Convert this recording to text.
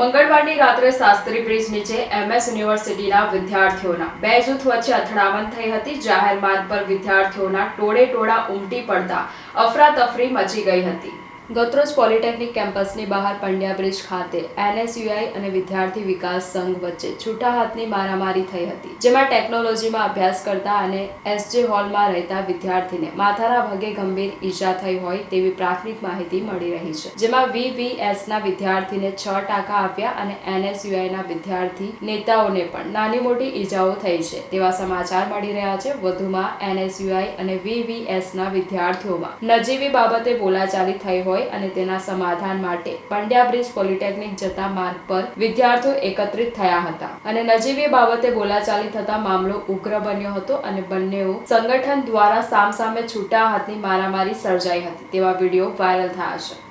મંગળવારની રાત્રે શાસ્ત્રી બ્રિજ નીચે એમએસ યુનિવર્સિટીના વિદ્યાર્થીઓના બે જૂથ વચ્ચે અથડામણ થઈ હતી. જાહેર માર્ગ પર વિદ્યાર્થીઓના ટોળે ટોળા ઉમટી પડતા અફરાતફરી મચી ગઈ હતી. ગોત્રોજ પોલિટેકનિક કેમ્પસની બહાર પંડ્યા બ્રિજ ખાતે એનએસયુઆઈ અને વિદ્યાર્થી વિકાસ સંઘ વચ્ચે છૂટા હાથની મારામારી થઈ હતી, જેમાં ટેકનોલોજીમાં અભ્યાસ કરતા અને એસજે હોલમાં રહેતા વિદ્યાર્થીને માથાના ભાગે ગંભીર ઈજા થઈ હોય તેવી પ્રાથમિક માહિતી મળી રહી છે, જેમાં વીવીએસના વિદ્યાર્થીને છ ટાંકા આપ્યા અને એનએસયુઆઈના વિદ્યાર્થી નેતાઓને પણ નાની મોટી ઈજાઓ થઈ છે, તેવા સમાચાર મળી રહ્યા છે. વધુમાં એનએસયુઆઈ અને વીવીએસના વિદ્યાર્થીઓમાં નજીવી બાબતે બોલાચાલી થઈ હોય અને તેના સમાધાન માટે પંડ્યા બ્રિજ પોલિટેકનિક જતા માર્ગ પર વિદ્યાર્થીઓ એકત્રિત થયા હતા. અને નજીવી બાબતે બોલાચાલી થતા મામલો ઉગ્ર બન્યો હતો અને બંનેઓ સંગઠન દ્વારા સામસામે છૂટા હાથની મારામારી સર્જાઈ હતી. તેવા વીડિયો વાયરલ થયા છે.